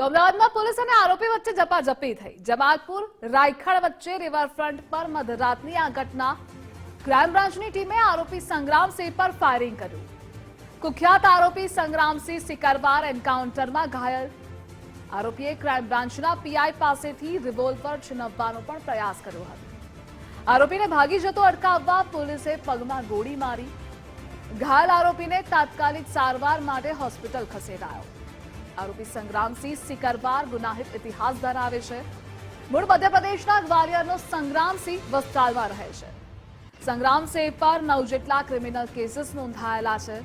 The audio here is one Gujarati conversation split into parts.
તો અમદાવાદમાં પોલીસ અને આરોપી વચ્ચે ઝપાઝપી થઈ. જમાલપુર રાયખડ વચ્ચે રિવરફ્રન્ટ પર મધરાતની આ ઘટના. ક્રાઇમ બ્રાન્ચની ટીમે આરોપી સંગ્રામસિંહ પર ફાયરિંગ કર્યું. કુખ્યાત આરોપી સંગ્રામસિંહ સિકરવાર એન્કાઉન્ટરમાં ઘાયલ. આરોપીએ ક્રાઇમ બ્રાન્ચના પીઆઈ પાસેથી રિવોલ્વર છીનવવાનો પણ પ્રયાસ કર્યો હતો. આરોપીને ભાગી જતો અટકાવવા પોલીસે પગમાં ગોળી મારી. ઘાયલ આરોપીને તાત્કાલિક સારવાર માટે હોસ્પિટલ ખસેડાયો. આરોપી સંગ્રામસિંહ સિકરવાર ગુનાહિત ઇતિહાસ ધરાવે છે. મૂળ મધ્યપ્રદેશના ગ્વાલિયરનો સંગ્રામસિંહ વસ્ત્રાલમાં રહે છે. સંગ્રામસિંહ પર નવ જેટલા ક્રિમિનલ કેસીસ નોંધાયેલા છે.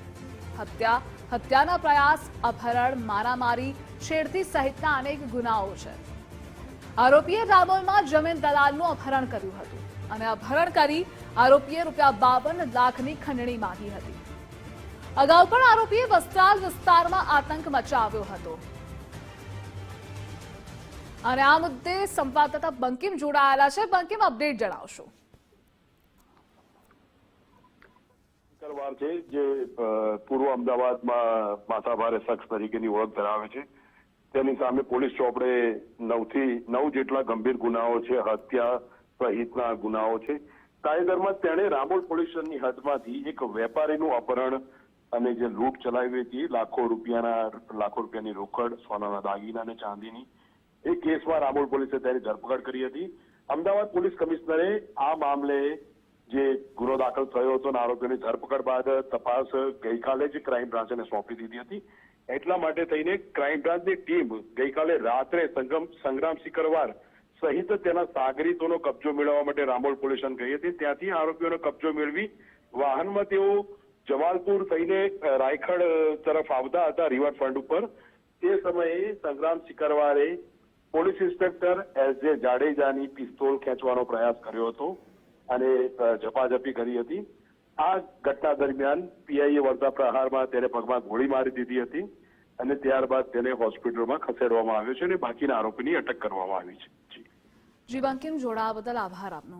હત્યા, હત્યાના પ્રયાસ, અપહરણ, મારામારી, છેડતી સહિતના અનેક ગુનાઓ છે. આરોપીએ રામોલમાં જમીન દલાલનું અપહરણ કર્યું હતું અને અપહરણ કરી આરોપીએ રૂપિયા બાવન લાખની ખંડણી માંગી હતી. અગાઉ પણ આરોપીએ વસ્ત્રાલ વિસ્તારમાં આતંક મચાવ્યો હતો. અને આ મુદ્દે સંવાદદાતા બંકિમ જોડાયેલા છે. બંકિમ, અપડેટ જણાવશો. કરવાર છે જે પૂર્વ અમદાવાદમાં માથાભારે શખ્સ તરીકેની ઓળખ ધરાવે છે. તેની સામે પોલીસ ચોપડે નવથી નવ જેટલા ગંભીર ગુનાઓ છે, હત્યા સહિતના ગુનાઓ છે. તાજેતરમાં તેણે રામોલ પોલીસ સ્ટેશનની હદમાંથી એક વેપારીનું અપહરણ અને જે લૂંટ ચલાવી હતી લાખો રૂપિયાના, લાખો રૂપિયાની રોકડ, સોનાના દાગીના અને ચાંદીની, એ કેસમાં રામોલ પોલીસે તેની ધરપકડ કરી હતી. અમદાવાદ પોલીસ કમિશનરે આ મામલે જે ગુનો દાખલ થયો હતો અને આરોપીઓની ધરપકડ બાદ તપાસ ગઈકાલે જ ક્રાઇમ બ્રાન્ચને સોંપી દીધી હતી. એટલા માટે થઈને ક્રાઇમ બ્રાન્ચની ટીમ ગઈકાલે રાત્રે સંગમ, સંગ્રામ સિકરવાર સહિત તેના સાગરીતોનો કબજો મેળવવા માટે રામોલ પોલીસ સ્ટેશન ગઈ હતી. ત્યાંથી આરોપીઓનો કબજો મેળવી વાહનમાં તેઓ જમાલપુર થઈને રાયખડ તરફ આવતા હતા રિવરફ્રન્ટ ઉપર. તે સમયે સંગ્રામ સિકરવારે પોલીસ ઇન્સ્પેક્ટર એસ જે જાડેજાની પિસ્તોલ ખેંચવાનો પ્રયાસ કર્યો હતો અને ઝપાઝપી કરી હતી. આ ઘટના દરમિયાન પીઆઈએ વળતા પ્રહારમાં તેને પગમાં ગોળી મારી દીધી હતી અને ત્યારબાદ તેને હોસ્પિટલમાં ખસેડવામાં આવ્યો છે અને બાકીના આરોપીની અટક કરવામાં આવી છે. જી. બાંકિમ જોડાવા બદલ આભાર આપનો.